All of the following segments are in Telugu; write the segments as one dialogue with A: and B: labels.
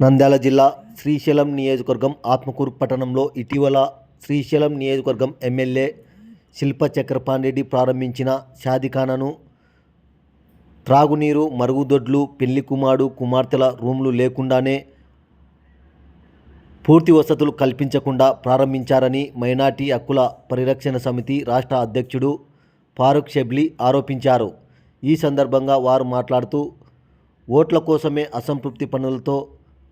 A: నంద్యాల జిల్లా శ్రీశైలం నియోజకవర్గం ఆత్మకూరు పట్టణంలో ఇటీవల శ్రీశైలం నియోజకవర్గం ఎమ్మెల్యే శిల్ప చక్రపాణిరెడ్డి ప్రారంభించిన షాదిఖానను త్రాగునీరు మరుగుదొడ్లు పెళ్ళి కుమారుడు కుమార్తెల రూమ్లు లేకుండానే పూర్తి వసతులు కల్పించకుండా ప్రారంభించారని మైనార్టీ హక్కుల పరిరక్షణ సమితి రాష్ట్ర అధ్యక్షుడు ఫారూక్ షెబ్లీ ఆరోపించారు. ఈ సందర్భంగా వారు మాట్లాడుతూ ఓట్ల కోసమే అసంతృప్తి పనులతో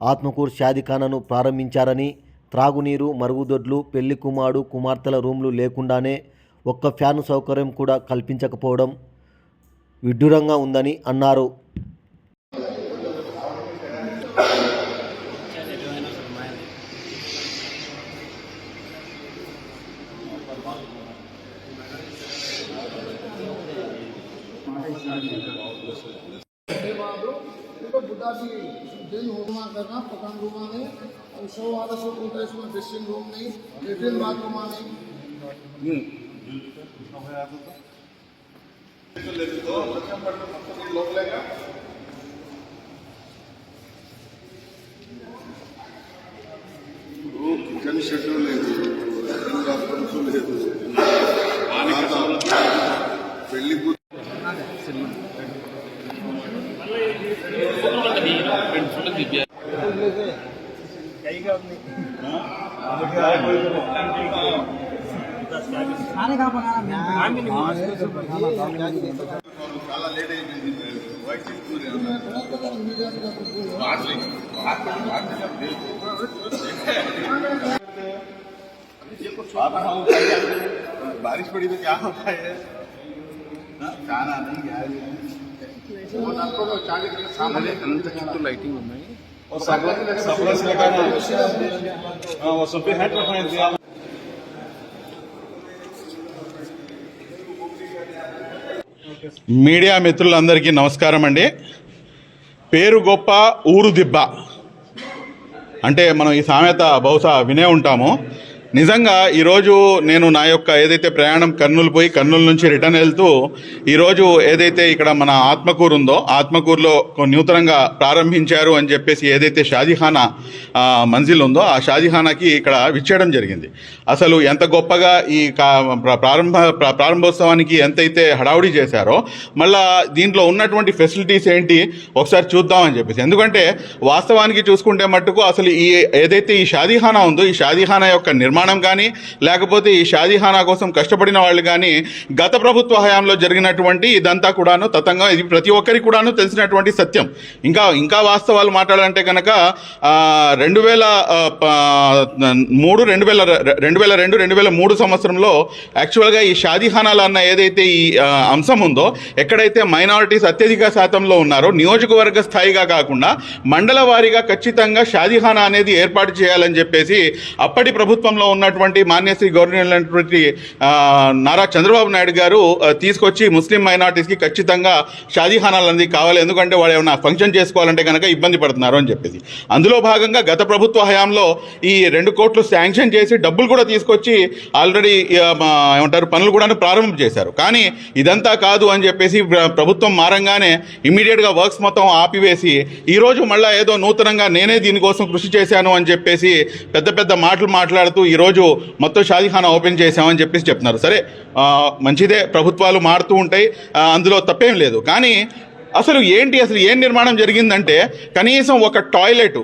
A: ఆత్మకూరు షాదిఖానను ప్రారంభించారని త్రాగునీరు మరుగుదొడ్లు పెళ్ళి కుమారుడు కుమార్తెల రూమ్లు లేకుండానే ఒక్క ఫ్యాను సౌకర్యం కూడా కల్పించకపోవడం విడ్డూరంగా ఉందని అన్నారు.
B: લેટ્રિન રૂમમાં ઘરના પ્રથમ રૂમમાં નહીં સો વાળસો પોતાસમાં ડ્રેસિંગ રૂમ નહીં લેટ્રિન બાથરૂમમાં નહીં
C: लेते तो बच्चा पढ़ लो सबको लोग लेगा చాలా లేట్ అయిపోయింది వైట్ చెప్తున్నారు बारिश पड़ी तो क्या होता है हाँ, खाना नहीं यार वो आपको तो चालीस के सामने अनंत చుట్టూ లైటింగ్ ఉన్నాయి
D: और सरप्लस लगाना हाँ वो सब हेड रखना है మీడియా మిత్రులందరికీ నమస్కారం అండి పేరు గొప్ప ఊరు దిబ్బ అంటే మనం ఈ సామెత బహుశా వినే ఉంటాము నిజంగా ఈరోజు నేను నా యొక్క ఏదైతే ప్రయాణం కర్నూలు పోయి కర్నూలు నుంచి రిటర్న్ వెళ్తూ ఈరోజు ఏదైతే ఇక్కడ మన ఆత్మకూరు ఉందో ఆత్మకూరులో నూతనంగా ప్రారంభించారు అని చెప్పేసి ఏదైతే షాజీఖానా మంజిల్ ఉందో ఆ షాజీఖానాకి ఇక్కడ విచ్చేయడం జరిగింది. అసలు ఎంత గొప్పగా ఈ ప్రారంభ ప్ర- ప్రారంభోత్సవానికి ఎంతైతే హడావుడి చేశారో మళ్ళా దీంట్లో ఉన్నటువంటి ఫెసిలిటీస్ ఏంటి ఒకసారి చూద్దామని చెప్పేసి. ఎందుకంటే వాస్తవానికి చూసుకుంటే మట్టుకు అసలు ఈ ఏదైతే ఈ షాదీఖానా ఉందో ఈ షాదీఖానా యొక్క నిర్మాణం కానీ లేకపోతే ఈ షాజీహానా కోసం కష్టపడిన వాళ్ళు కానీ గత ప్రభుత్వ హయాంలో జరిగినటువంటి ఇదంతా కూడాను తతంగా ఇది ప్రతి ఒక్కరికి కూడాను తెలిసినటువంటి సత్యం. ఇంకా ఇంకా వాస్తవాలు మాట్లాడాలంటే కనుక రెండు వేల మూడు రెండు వేల రెండు వేల రెండు రెండు వేల మూడు సంవత్సరంలో యాక్చువల్గా ఈ షాజీహానాలు అన్న ఏదైతే ఈ అంశం ఉందో ఎక్కడైతే మైనారిటీస్ అత్యధిక శాతంలో ఉన్నారో నియోజకవర్గ స్థాయిగా కాకుండా మండల వారీగా ఖచ్చితంగా షాజీహానా అనేది ఏర్పాటు చేయాలని చెప్పేసి అప్పటి ప్రభుత్వంలో ఉన్నటువంటి మాన్యశ్రీ గవర్నర్ నారా చంద్రబాబు నాయుడు గారు తీసుకొచ్చి ముస్లిం మైనార్టీస్కి ఖచ్చితంగా షాజీహానాలు అనేది కావాలి. ఎందుకంటే వాళ్ళు ఏమైనా ఫంక్షన్ చేసుకోవాలంటే కనుక ఇబ్బంది పడుతున్నారు అని చెప్పేసి. అందులో భాగంగా గత ప్రభుత్వ హయాంలో ఈ రెండు కోట్లు శాంక్షన్ చేసి డబ్బులు కూడా తీసుకొచ్చి ఆల్రెడీ ఏమంటారు పనులు కూడా ప్రారంభం చేశారు. కానీ ఇదంతా కాదు అని చెప్పేసి ప్రభుత్వం మారంగానే ఇమీడియట్గా వర్క్స్ మొత్తం ఆపివేసి ఈరోజు మళ్ళీ ఏదో నూతనంగా నేనే దీనికోసం కృషి చేశాను అని చెప్పేసి పెద్ద పెద్ద మాటలు మాట్లాడుతూ ఈరోజు మొత్తం షాదీఖానా ఓపెన్ చేశామని చెప్పేసి చెప్తున్నారు. సరే మంచిదే ప్రభుత్వాలు మారుతూ ఉంటాయి అందులో తప్పేం లేదు. కానీ అసలు ఏంటి అసలు ఏం నిర్మాణం జరిగిందంటే కనీసం ఒక టాయిలెట్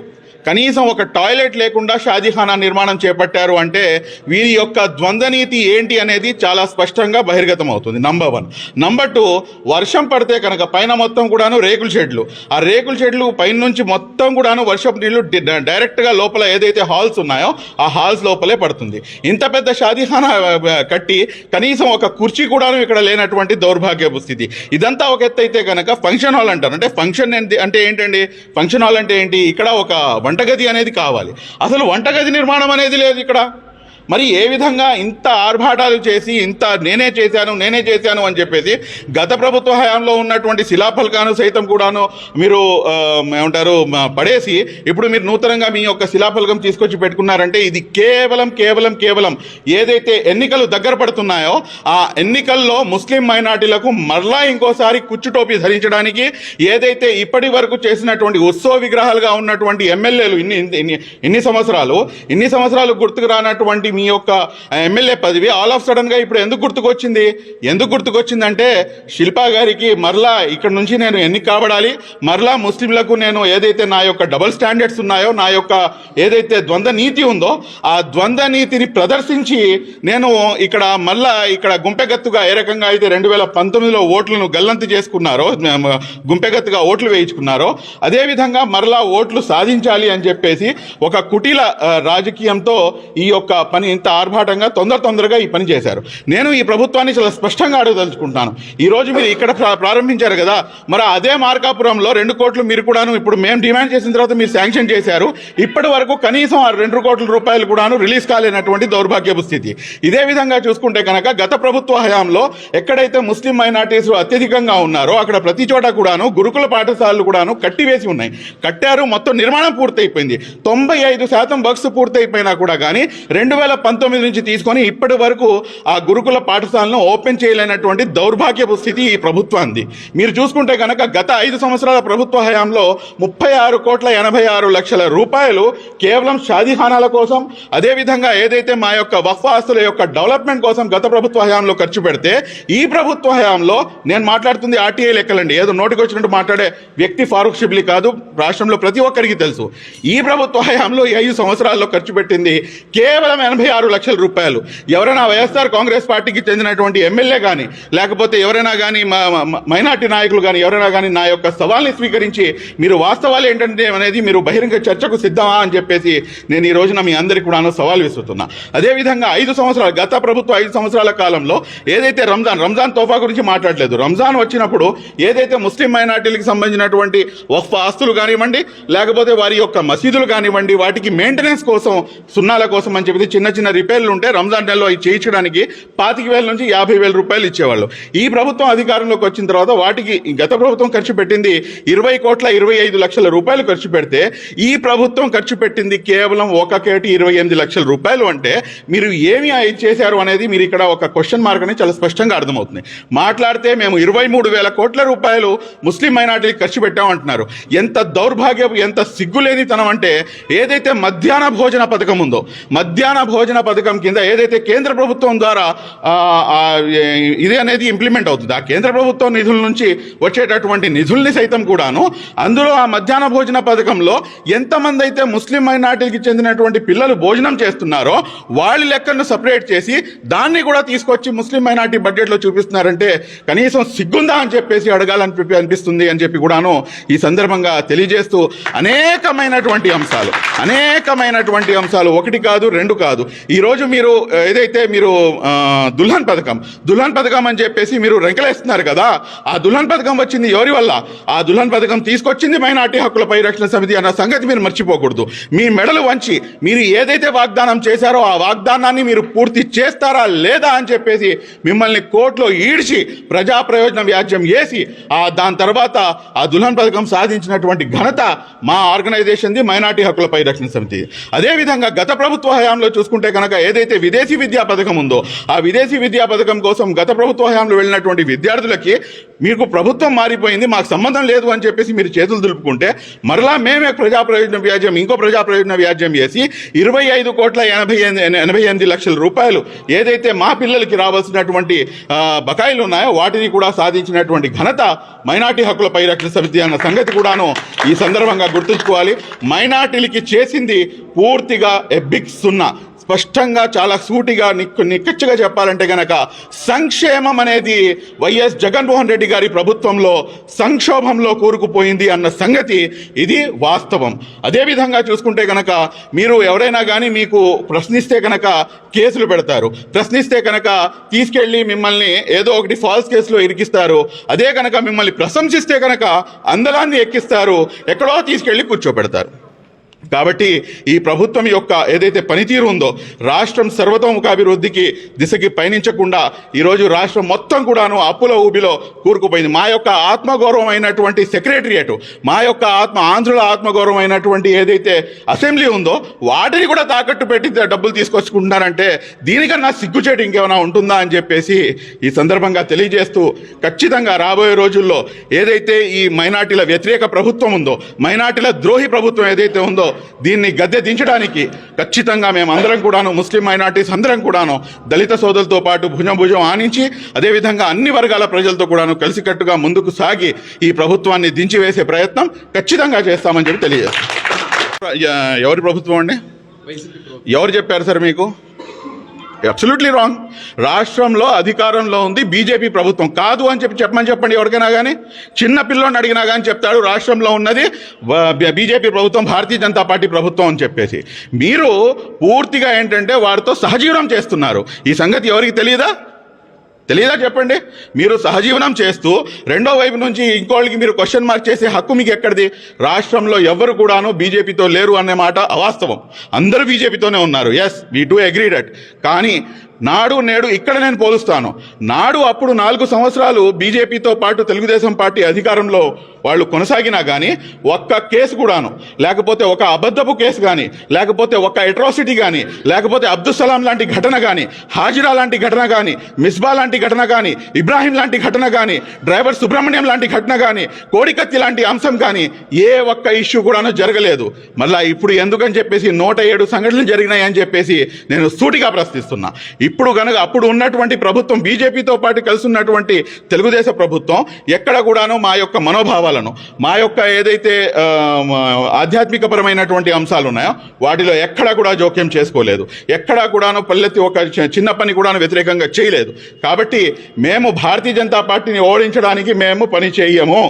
D: కనీసం ఒక టాయిలెట్ లేకుండా షాజీఖానా నిర్మాణం చేపట్టారు అంటే వీరి యొక్క ద్వంద్వనీతి ఏంటి అనేది చాలా స్పష్టంగా బహిర్గతం అవుతుంది నంబర్ వన్ నంబర్ టూ వర్షం పడితే కనుక పైన మొత్తం కూడాను రేకుల షెడ్లు. ఆ రేకుల షెడ్లు పైన నుంచి మొత్తం కూడాను వర్షపు నీళ్ళు డైరెక్ట్గా లోపల ఏదైతే హాల్స్ ఉన్నాయో ఆ హాల్స్ లోపలే పడుతుంది. ఇంత పెద్ద షాదీఖానా కట్టి కనీసం ఒక కుర్చీ కూడాను ఇక్కడ లేనటువంటి దౌర్భాగ్యపు స్థితి. ఇదంతా ఒక ఎత్తు అయితే కనుక ఫంక్షన్ హాల్ అంటారు. అంటే ఫంక్షన్ ఏంటి- అంటే ఏంటండి? ఫంక్షన్ హాల్ అంటే ఏంటి? ఇక్కడ ఒక వంటగది అనేది కావాలి. అసలు వంటగది నిర్మాణం అనేది లేదు ఇక్కడ. మరి ఏ విధంగా ఇంత ఆర్భాటాలు చేసి ఇంత నేనే చేశాను నేనే చేశాను అని చెప్పేసి గత ప్రభుత్వ హయాంలో ఉన్నటువంటి శిలాఫలకాను సైతం కూడాను మీరు ఏమంటారు పడేసి ఇప్పుడు మీరు నూతనంగా మీ యొక్క శిలాఫలకం తీసుకొచ్చి పెట్టుకున్నారంటే ఇది కేవలం కేవలం కేవలం ఏదైతే ఎన్నికలు దగ్గర పడుతున్నాయో ఆ ఎన్నికల్లో ముస్లిం మైనార్టీలకు మరలా ఇంకోసారి కుచ్చుటోపీ ధరించడానికి ఏదైతే ఇప్పటి వరకు చేసినటువంటి ఉత్సవ విగ్రహాలుగా ఉన్నటువంటి ఎమ్మెల్యేలు ఇన్ని ఇన్ని ఇన్ని సంవత్సరాలు ఇన్ని సంవత్సరాలు గుర్తుకు రానటువంటి మీ యొక్క ఎమ్మెల్యే పదవి ఆల్ ఆఫ్ సడన్గా ఇప్పుడు ఎందుకు గుర్తుకొచ్చింది? ఎందుకు గుర్తుకొచ్చిందంటే శిల్పా గారికి మరలా ఇక్కడ నుంచి నేను ఎన్నిక కాబడాలి మరలా ముస్లింలకు నేను ఏదైతే నా యొక్క డబల్ స్టాండర్డ్స్ ఉన్నాయో నా యొక్క ఏదైతే ద్వంద్వ నీతి ఉందో ఆ ద్వంద్వ నీతిని ప్రదర్శించి నేను ఇక్కడ మళ్ళా ఇక్కడ గుంపెగత్తుగా ఏ రకంగా అయితే రెండు వేల పంతొమ్మిదిలో ఓట్లను గల్లంతు చేసుకున్నారో గుంపెగత్తుగా ఓట్లు వేయించుకున్నారో అదేవిధంగా మరలా ఓట్లు సాధించాలి అని చెప్పేసి ఒక కుటీల రాజకీయంతో ఈ యొక్క పని ఇంత ఆర్భాటంగా తొందర తొందరగా ఈ పని చేశారు. నేను ఈ ప్రభుత్వాన్ని చాలా స్పష్టంగా అడగదలుచుకుంటాను ఈ రోజు మీరు ఇక్కడ ప్రారంభించారు కదా మరి అదే మార్కాపురంలో రెండు కోట్లు మీరు కూడాను ఇప్పుడు మేము డిమాండ్ చేసిన తర్వాత మీరు శాంక్షన్ చేశారు. ఇప్పటి వరకు కనీసం ఆ రెండు కోట్ల రూపాయలు కూడాను రిలీజ్ కాలేనటువంటి దౌర్భాగ్యపు స్థితి. ఇదే విధంగా చూసుకుంటే కనుక గత ప్రభుత్వ హయాంలో ఎక్కడైతే ముస్లిం మైనార్టీస్ అత్యధికంగా ఉన్నారో అక్కడ ప్రతి చోట కూడాను గురుకుల పాఠశాలలు కూడాను కట్టివేసి ఉన్నాయి. కట్టారు మొత్తం నిర్మాణం పూర్తయిపోయింది. తొంభై ఐదు శాతం వర్క్స్ పూర్తయిపోయినా కూడా కానీ రెండు వేల పంతొమ్మిది నుంచి తీసుకొని ఇప్పటి వరకు ఆ గురుకుల పాఠశాలను ఓపెన్ చేయలేనటువంటి దౌర్భాగ్యపు స్థితి ఈ ప్రభుత్వానికి మీరు చూసుకుంటే కనుక గత ఐదు సంవత్సరాల ప్రభుత్వ హయాంలో ముప్పై ఆరు కోట్ల ఎనభై ఆరు లక్షల రూపాయలు కేవలం షాదీఖానాల కోసం అదేవిధంగా ఏదైతే మా యొక్క వఫ్ ఆస్తుల యొక్క డెవలప్మెంట్ కోసం గత ప్రభుత్వ హయాంలో ఖర్చు పెడితే ఈ ప్రభుత్వ హయాంలో నేను మాట్లాడుతుంది ఆర్టీఐ లెక్కలండి. ఏదో నోటికి వచ్చినట్టు మాట్లాడే వ్యక్తి ఫారూక్ షిబ్లీ కాదు రాష్ట్రంలో ప్రతి ఒక్కరికి తెలుసు. ఈ ప్రభుత్వ హయాంలో ఈ ఐదు సంవత్సరాల్లో ఖర్చు పెట్టింది కేవలం ఎనభై ఆరు లక్షల రూపాయలు. ఎవరైనా వైఎస్ఆర్ కాంగ్రెస్ పార్టీకి చెందినటువంటి ఎమ్మెల్యే కానీ లేకపోతే ఎవరైనా కానీ మైనార్టీ నాయకులు కానీ ఎవరైనా కానీ నా యొక్క సవాల్ని స్వీకరించి మీరు వాస్తవాలు ఏంటంటే అనేది మీరు బహిరంగ చర్చకు సిద్ధమా అని చెప్పేసి నేను ఈ రోజున మీ అందరికీ కూడా సవాల్ విసురుతున్నా. అదేవిధంగా ఐదు సంవత్సరాలు గత ప్రభుత్వ ఐదు సంవత్సరాల కాలంలో ఏదైతే రంజాన్ రంజాన్ తోఫా గురించి మాట్లాడలేదు. రంజాన్ వచ్చినప్పుడు ఏదైతే ముస్లిం మైనార్టీలకు సంబంధించినటువంటి వక్ఫ్ ఆస్తులు కానివ్వండి లేకపోతే వారి యొక్క మసీదులు కానివ్వండి వాటికి మెయింటెనెన్స్ కోసం సున్నాల కోసం అని చెప్పి చిన్న చిన్న రిపేర్లు ఉంటే రంజాన్ నెలలో అవి చేయించడానికి పాతిక వేల నుంచి యాభై వేల రూపాయలు ఇచ్చేవాళ్ళు. ఈ ప్రభుత్వం అధికారంలోకి వచ్చిన తర్వాత వాటికి గత ప్రభుత్వం ఖర్చు పెట్టింది ఇరవై కోట్ల ఇరవై ఐదు లక్షల రూపాయలు ఖర్చు పెడితే ఈ ప్రభుత్వం ఖర్చు పెట్టింది కేవలం ఒక కేటి ఇరవై ఎనిమిది లక్షల రూపాయలు అంటే మీరు ఏమి చేశారు అనేది మీరు ఇక్కడ ఒక క్వశ్చన్ మార్క్ అనేది చాలా స్పష్టంగా అర్థమవుతుంది. మాట్లాడితే మేము ఇరవై మూడు వేల కోట్ల రూపాయలు ముస్లిం మైనార్టీలకు ఖర్చు పెట్టామంటున్నారు. ఎంత దౌర్భాగ్యపు ఎంత సిగ్గులేనితనం అంటే ఏదైతే మధ్యాహ్న భోజన పథకం ఉందో మధ్యాహ్న భోజన పథకం కింద ఏదైతే కేంద్ర ప్రభుత్వం ద్వారా ఇది అనేది ఇంప్లిమెంట్ అవుతుంది. ఆ కేంద్ర ప్రభుత్వం నిధుల నుంచి వచ్చేటటువంటి నిధుల్ని సైతం కూడాను అందులో ఆ మధ్యాహ్న భోజన పథకంలో ఎంతమంది అయితే ముస్లిం మైనార్టీకి చెందినటువంటి పిల్లలు భోజనం చేస్తున్నారో వాళ్ళ లెక్కను సపరేట్ చేసి దాన్ని కూడా తీసుకొచ్చి ముస్లిం మైనార్టీ బడ్జెట్లో చూపిస్తున్నారంటే కనీసం సిగ్గుందా అని చెప్పేసి అడగాలని చెప్పి అనిపిస్తుంది అని చెప్పి కూడాను ఈ సందర్భంగా తెలియజేస్తూ అనేకమైనటువంటి అంశాలు అనేకమైనటువంటి అంశాలు. ఒకటి కాదు రెండు కాదు. ఈరోజు మీరు ఏదైతే మీరు దుల్హన్ పథకం దుల్హన్ పథకం అని చెప్పేసి మీరు రెంకలేస్తున్నారు కదా ఆ దుల్హన్ పథకం వచ్చింది ఎవరి వల్ల? ఆ దుల్హన్ పథకం తీసుకొచ్చింది మైనార్టీ హక్కుల పరిరక్షణ సమితి అన్న సంగతి మీరు మర్చిపోకూడదు. మీ మెడలు వంచి మీరు ఏదైతే వాగ్దానం చేశారో ఆ వాగ్దానాన్ని మీరు పూర్తి చేస్తారా లేదా అని చెప్పేసి మిమ్మల్ని కోర్టులో ఈడ్చి ప్రజా ప్రయోజన వ్యాజ్యం వేసి ఆ దాని తర్వాత ఆ దుల్హన్ పథకం సాధించినటువంటి ఘనత మా ఆర్గనైజేషన్ది మైనార్టీ హక్కుల పరిరక్షణ సమితి. అదేవిధంగా గత ప్రభుత్వ హయాంలో చూసుకుంటే కనుక ఏదైతే విదేశీ విద్యా పథకం ఉందో ఆ విదేశీ విద్యా పథకం కోసం గత ప్రభుత్వ హయాంలో వెళ్ళినటువంటి విద్యార్థులకి మీకు ప్రభుత్వం మారిపోయింది మాకు సంబంధం లేదు అని చెప్పేసి మీరు చేతులు దులుపుకుంటే మరలా మేమే ప్రజా ప్రయోజన వ్యాజ్యం ఇంకో ప్రజా ప్రయోజన వ్యాజ్యం చేసి ఇరవై ఐదు కోట్ల ఎనభై ఎనిమిది ఎనభై ఎనిమిది లక్షల రూపాయలు ఏదైతే మా పిల్లలకి రావాల్సినటువంటి బకాయిలు ఉన్నాయో వాటిని కూడా సాధించినటువంటి ఘనత మైనార్టీ హక్కుల పరిరక్షణ సమితి అన్న సంగతి కూడాను ఈ సందర్భంగా గుర్తుంచుకోవాలి. మైనార్టీలకి చేసింది పూర్తిగా ఎ సున్నా. స్పష్టంగా చాలా సూటిగా నిక్కు నిక్కచ్చిగా చెప్పాలంటే గనక సంక్షేమం అనేది వైఎస్ జగన్మోహన్ రెడ్డి గారి ప్రభుత్వంలో సంక్షోభంలో కూరుకుపోయింది అన్న సంగతి ఇది వాస్తవం. అదేవిధంగా చూసుకుంటే గనక మీరు ఎవరైనా కానీ మీకు ప్రశ్నిస్తే కనుక కేసులు పెడతారు. ప్రశ్నిస్తే కనుక తీసుకెళ్ళి మిమ్మల్ని ఏదో ఒకటి ఫాల్స్ కేసులో ఇరికిస్తారు. అదే కనుక మిమ్మల్ని ప్రశంసిస్తే కనుక అందలాన్ని ఎక్కిస్తారు. ఎక్కడో తీసుకెళ్ళి కూర్చోబెడతారు కాబట్టి ఈ ప్రభుత్వం యొక్క ఏదైతే పనితీరు ఉందో రాష్ట్రం సర్వతోముఖాభివృద్ధికి దిశకి పయనించకుండా ఈరోజు రాష్ట్రం మొత్తం కూడాను అప్పుల ఊబిలో కూరుకుపోయింది. మా యొక్క ఆత్మగౌరవం అయినటువంటి సెక్రటరియట్ మా యొక్క ఆత్మ ఆంధ్రుల ఆత్మగౌరవం అయినటువంటి ఏదైతే అసెంబ్లీ ఉందో వాటిని కూడా తాకట్టు పెట్టి డబ్బులు తీసుకొచ్చుకుంటున్నారంటే దీనికన్నా సిగ్గుచేటు ఇంకేమైనా ఉంటుందా అని చెప్పేసి ఈ సందర్భంగా తెలియజేస్తూ ఖచ్చితంగా రాబోయే రోజుల్లో ఏదైతే ఈ మైనార్టీల వ్యతిరేక ప్రభుత్వం ఉందో మైనార్టీల ద్రోహి ప్రభుత్వం ఏదైతే ఉందో దీన్ని గద్దె దించడానికి ఖచ్చితంగా మేము అందరం కూడాను ముస్లిం మైనార్టీస్ అందరం కూడాను దళిత సోదరులతో పాటు భుజం భుజం ఆనించి అదేవిధంగా అన్ని వర్గాల ప్రజలతో కూడాను కలిసికట్టుగా ముందుకు సాగి ఈ ప్రభుత్వాన్ని దించివేసే ప్రయత్నం ఖచ్చితంగా చేస్తామని చెప్పి తెలియజేస్తాం. ఎవరి ప్రభుత్వం అండి? ఎవరు చెప్పారు సార్ మీకు? అబ్సల్యూట్లీ రాంగ్ రాష్ట్రంలో అధికారంలో ఉంది బీజేపీ ప్రభుత్వం. కాదు అని చెప్పి చెప్పమని చెప్పండి ఎవరికైనా కానీ చిన్న పిల్లోని అడిగినా కానీ చెప్తాడు రాష్ట్రంలో ఉన్నది బీజేపీ ప్రభుత్వం భారతీయ జనతా పార్టీ ప్రభుత్వం అని చెప్పేసి. మీరు పూర్తిగా ఏంటంటే వారితో సహజీవనం చేస్తున్నారు. ఈ సంగతి ఎవరికి తెలియదా? తెలియదా చెప్పండి? మీరు సహజీవనం చేస్తూ రెండో వైపు నుంచి ఇంకోళ్ళకి మీరు క్వశ్చన్ మార్క్ చేసే హక్కు మీకు ఎక్కడిది? రాష్ట్రంలో ఎవరు కూడాను బీజేపీతో లేరు అనే మాట అవాస్తవం. అందరూ బీజేపీతోనే ఉన్నారు. Yes we too agree that కానీ నాడు నేడు ఇక్కడ నేను పోలుస్తాను. నాడు అప్పుడు నాలుగు సంవత్సరాలు బీజేపీతో పాటు తెలుగుదేశం పార్టీ అధికారంలో వాళ్ళు కొనసాగినా కానీ ఒక్క కేసు కూడాను లేకపోతే ఒక అబద్ధపు కేసు కానీ లేకపోతే ఒక అట్రాసిటీ కానీ లేకపోతే అబ్దుల్ సలాం లాంటి ఘటన కానీ హాజిరా లాంటి ఘటన కానీ మిస్బా లాంటి ఘటన కానీ ఇబ్రాహీం లాంటి ఘటన కానీ డ్రైవర్ సుబ్రహ్మణ్యం లాంటి ఘటన కానీ కోడికత్తి లాంటి అంశం కానీ ఏ ఒక్క ఇష్యూ కూడాను జరగలేదు. మళ్ళీ ఇప్పుడు ఎందుకని చెప్పేసి నూట ఏడు సంఘటనలు జరిగినాయని చెప్పేసి నేను సూటిగా ప్రశ్నిస్తున్నా. ఇప్పుడు కనుక అప్పుడు ఉన్నటువంటి ప్రభుత్వం బీజేపీతో పాటు కలిసి ఉన్నటువంటి తెలుగుదేశ ప్రభుత్వం ఎక్కడ కూడాను మా యొక్క మనోభావాలను మా యొక్క ఏదైతే ఆధ్యాత్మికపరమైనటువంటి అంశాలు ఉన్నాయో వాటిలో ఎక్కడా కూడా జోక్యం చేసుకోలేదు. ఎక్కడ కూడాను పల్లెత్తి ఒక చిన్న పని కూడాను వ్యతిరేకంగా చేయలేదు. కాబట్టి మేము భారతీయ జనతా పార్టీని ఓడించడానికి మేము పని చేయము.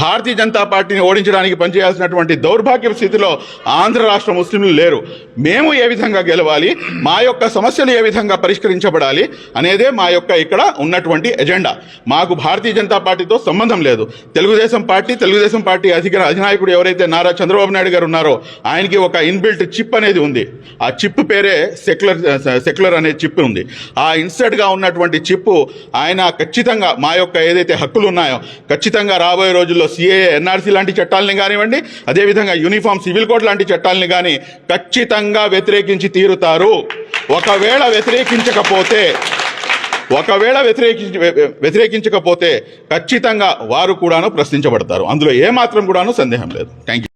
D: భారతీయ జనతా పార్టీని ఓడించడానికి పనిచేయాల్సినటువంటి దౌర్భాగ్య స్థితిలో ఆంధ్ర రాష్ట్ర ముస్లింలు లేరు. మేము ఏ విధంగా గెలవాలి? మా యొక్క సమస్యలు ఏ విధంగా పరిష్కరించబడాలి? అనేదే మా యొక్క ఇక్కడ ఉన్నటువంటి ఎజెండా. మాకు భారతీయ జనతా పార్టీతో సంబంధం లేదు. తెలుగుదేశం పార్టీ తెలుగుదేశం పార్టీ అధికార అధినాయకుడు ఎవరైతే నారా చంద్రబాబు నాయుడు గారు ఉన్నారో ఆయనకి ఒక ఇన్బిల్ట్ చిప్ అనేది ఉంది. ఆ చిప్ పేరే సెక్యులర్ సెక్యులర్ అనే చిప్ ఉంది. ఆ ఇన్సర్ట్గా ఉన్నటువంటి చిప్ ఆయన ఖచ్చితంగా మా యొక్క ఏదైతే హక్కులు ఉన్నాయో ఖచ్చితంగా రాబోయే రోజుల్లో సిఏఏ ఎన్ఆర్సీ లాంటి చట్టాలని కానివ్వండి అదేవిధంగా యూనిఫామ్ సివిల్ కోడ్ లాంటి చట్టాలని కానీ ఖచ్చితంగా వ్యతిరేకించి తీరుతారు. ఒకవేళ వ్యతిరేకించకపోతే ఒకవేళ వ్యతిరేకించి వ్యతిరేకించకపోతే ఖచ్చితంగా వారు కూడాను ప్రశ్నించబడతారు. అందులో ఏమాత్రం కూడాను సందేహం లేదు. Thank you